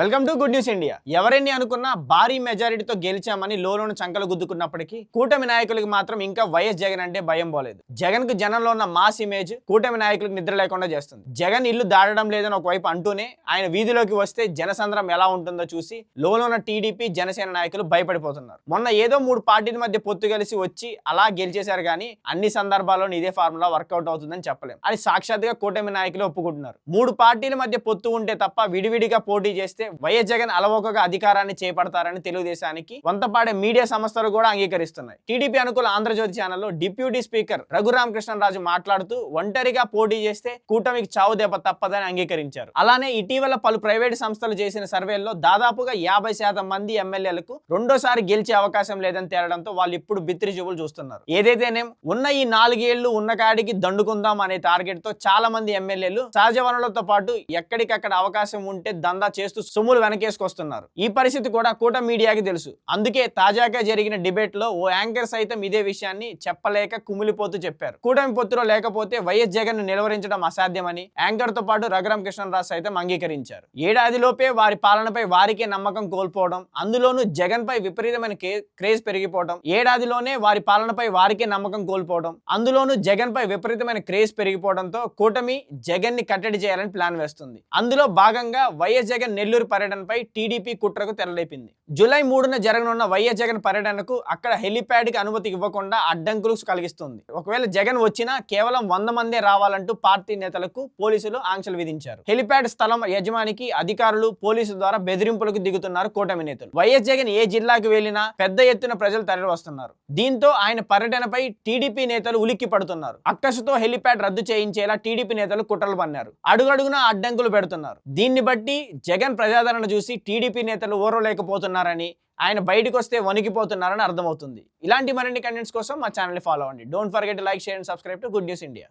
Welcome to good news India. ఎవరెన్ని అనుకున్నా భారీ మెజారిటీతో గెలిచామని లోలోను చంకలు గుద్దుకున్నప్పటికీ కూటమి నాయకులకు మాత్రం ఇంకా వైఎస్ జగన్ అంటే భయం పోలేదు. జగన్కు జనంలో ఉన్న మాస్ ఇమేజ్ కూటమి నాయకులకు నిద్ర లేకుండా చేస్తుంది. జగన్ ఇల్లు దాడడం లేదని ఒకవైపు అంటూనే ఆయన వీధిలోకి వస్తే జనసంద్రం ఎలా ఉంటుందో చూసి లోలోన టీడీపీ జనసేన నాయకులు భయపడిపోతున్నారు. మొన్న ఏదో మూడు పార్టీల మధ్య పొత్తు కలిసి వచ్చి అలా గెలిచేశారు కానీ అన్ని సందర్భాల్లోనూ ఇదే ఫార్ములా వర్కౌట్ అవుతుందని చెప్పలేం. అది సాక్షాత్గా కూటమి నాయకులు ఒప్పుకుంటున్నారు. మూడు పార్టీల మధ్య పొత్తు ఉంటే తప్ప విడివిడిగా పోటీ చేస్తే వైఎస్ జగన్ అలవోకగా అధికారాన్ని చేపడతారని తెలుగుదేశానికి వంతపాడే మీడియా సంస్థలు కూడా అంగీకరిస్తున్నాయి. టీడీపీ అనుకూల ఆంధ్రజ్యోతి ఛానల్లో డిప్యూటీ స్పీకర్ రఘురామకృష్ణరాజు మాట్లాడుతూ ఒంటరిగా పోటీ చేస్తే కూటమికి చావు దెబ్బ తప్పదని అంగీకరించారు. అలానే ఇటీవల పలు ప్రైవేట్ సంస్థలు చేసిన సర్వేల్లో దాదాపుగా యాభై శాతం మంది ఎమ్మెల్యేలకు రెండోసారి గెలిచే అవకాశం లేదని తేలడంతో వాళ్ళు ఇప్పుడు బిత్తిరి చూపులు చూస్తున్నారు. ఏదైతేనేం ఉన్న ఈ నాలుగేళ్ళు ఉన్న కాడికి దండుకుందాం అనే టార్గెట్తో చాలా మంది ఎమ్మెల్యేలు సహజ వనరులతో పాటు ఎక్కడికక్కడ అవకాశం ఉంటే దందా చేస్తూ సొమ్ములు వెనకేసుకొస్తున్నారు. ఈ పరిస్థితి కూడా కూట మీడియాకి తెలుసు. అందుకే తాజాగా జరిగిన డిబేట్లో ఓ యాంకర్ సైతం ఇదే విషయాన్ని చెప్పలేక కుమిలిపోతూ చెప్పారు. కూటమి పొత్తులో లేకపోతే వైఎస్ జగన్ నిలవరించడం నిలువరించడం అసాధ్యమని యాంకర్తో పాటు రఘురామ కృష్ణరాజు సైతం అంగీకరించారు. ఏడాదిలోపే వారి పాలనపై వారికే నమ్మకం కోల్పోవడం అందులోనూ జగన్ పై విపరీతమైన క్రేజ్ పెరిగిపోవడం ఏడాదిలోనే వారి పాలనపై వారికే నమ్మకం కోల్పోవడం అందులోనూ జగన్ పై విపరీతమైన క్రేజ్ పెరిగిపోవడంతో కూటమి జగన్ని కట్టడి చేయాలని ప్లాన్ వేస్తుంది. అందులో భాగంగా వైఎస్ జగన్ నెల్లూరు పర్యటనపై టీడీపీ కుట్రకు తెరలేపింది. జూలై మూడున జరగనున్న వైఎస్ జగన్ పర్యటనకు అక్కడ హెలిప్యాడ్కి అనుమతి ఇవ్వకుండా అడ్డంకులు కలిగిస్తుంది. ఒకవేళ జగన్ వచ్చినా కేవలం వంద మందే రావాలంటూ పార్టీ నేతలకు పోలీసులు ఆంక్షలు విధించారు. హెలిప్యాడ్ స్థలం యజమానికి అధికారులు పోలీసుల ద్వారా బెదిరింపులకు దిగుతున్నారు కూటమి నేతలు. వైఎస్ జగన్ ఏ జిల్లాకు వెళ్ళినా పెద్ద ఎత్తున ప్రజలు తరలి వస్తున్నారు. దీంతో ఆయన పర్యటనపై టీడీపీ నేతలు ఉలిక్కి పడుతున్నారు. అక్కసుతో హెలిప్యాడ్ రద్దు చేయించేలా టీడీపీ నేతలు కుట్రలు పన్నారు. అడుగడుగునా అడ్డంకులు పెడుతున్నారు. దీన్ని బట్టి జగన్ ప్రజాదరణ చూసి టీడీపీ నేతలు ఓరలేకపోతున్నారని ఆయన బయటకు వస్తే వణికిపోతున్నారని అర్థమవుతుంది. ఇలాంటి మరిన్ని కంటెంట్స్ కోసం మా ఛానల్ని ఫాలో అవ్వండి. Don't forget like share and subscribe to good news India